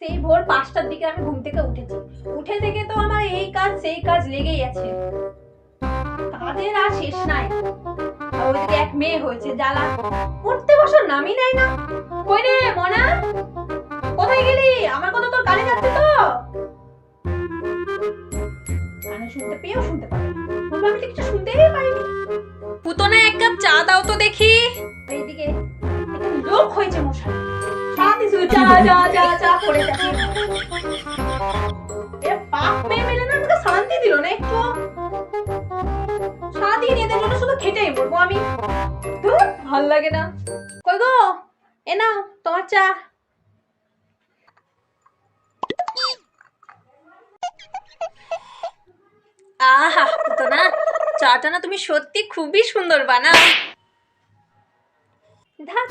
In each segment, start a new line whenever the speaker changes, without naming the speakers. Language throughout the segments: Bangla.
সেই ভোর পাঁচটার দিকে আমি ঘুম থেকে উঠেছি। উঠে থেকে তো আমার এই কাজ, সেই কাজ লেগেই আছে। কাজের আর শেষ নাই। ওইদিকে এক মেয়ে হয়েছে, জ্বালা। বসার নামই নাই না। কই রে, মনা? কোথায় গেলি? আমার কথা তোর কানে যাচ্ছে তো। কানে শুনতে পেয়েও শুনতে পারি আমি তো কিছু শুনতেই পারিনি। পুতনা, এক কাপ চা দাও তো দেখি। শুধু চা। আহা চাটা না তুমি সত্যি খুবই সুন্দর বানাও। ধ্যাৎ,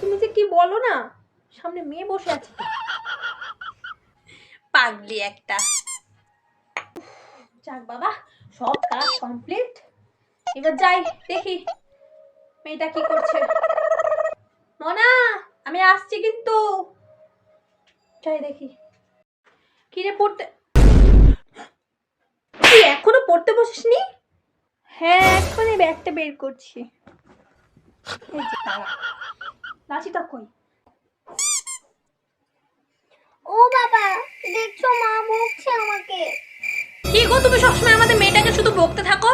তুমি যে কি বলো না? সামনে মেয়ে বসে আছে পাগলি একটা। যাক বাবা সব কাজ কমপ্লিট এবার যাই দেখি মেয়েটা কি করছে। মনা আমি আসছি কিন্তু। যাই দেখি। কিরে পড়তে তুই এখনও পড়তে বসিসনি? হ্যাঁ এখনই ব্যাগটা বের করছি। এই লাচিটা কই
ও বাবা দেখছ মা? বকছে আমাকে।
কি গো তুমি সবসময় আমাদের মেয়েটাকে শুধু বকতে থাকো?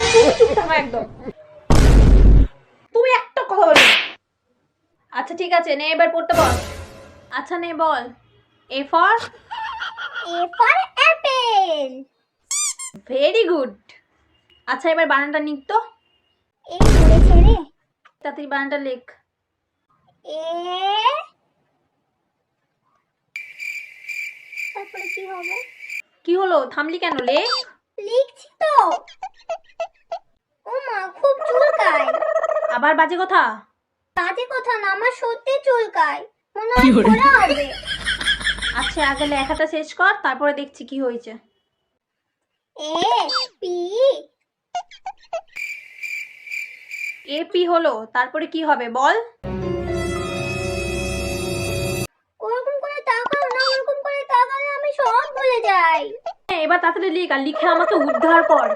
তুমি চুপ থাকো একদম। তুমি একটা কথা বলো। আচ্ছা ঠিক আছে নে এবার পড়তে বল। আচ্ছা নে বল। A for
A for apple
very good আচ্ছা এবার বানানটা লিখ তো।
এই রে।
তাড়াতাড়ি বানানটা লেখ।
এ তারপরে কি হবে?
কি হলো? থামলি কেন লেখ
লিখছি তো। ও মা খুব চুলকায়।
আবার বাজে কথা?
বাজে কথা না আমার সত্যি চুলকায়। মনে হয় হবে।
আচ্ছা আগে লেখাটা শেষ কর তারপরে দেখছি কি হয়েছে।
A P.
এপি হলো তারপরে কি হবে বল?
যাই
হ্যাঁ, এবার তাড়াতাড়ি লিখ আর লিখে আমাকে উদ্ধার কর।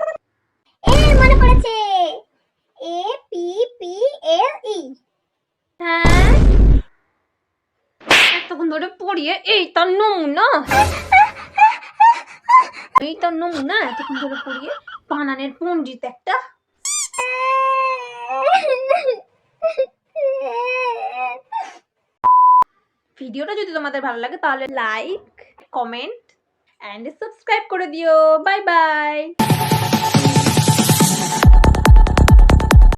এ মনে পড়েছে। A P P L E.
হ্যাঁ? এতক্ষণ ধরে পড়িয়ে এই তার নমুনা। এই তার নমুনা এতক্ষণ ধরে পড়িয়ে বানানের পণ্ডিত একটা। ভিডিওটা যদি তোমাদের ভালো লাগে তাহলে like comment অ্যান্ড সাবস্ক্রাইব করে দিও বাই বাই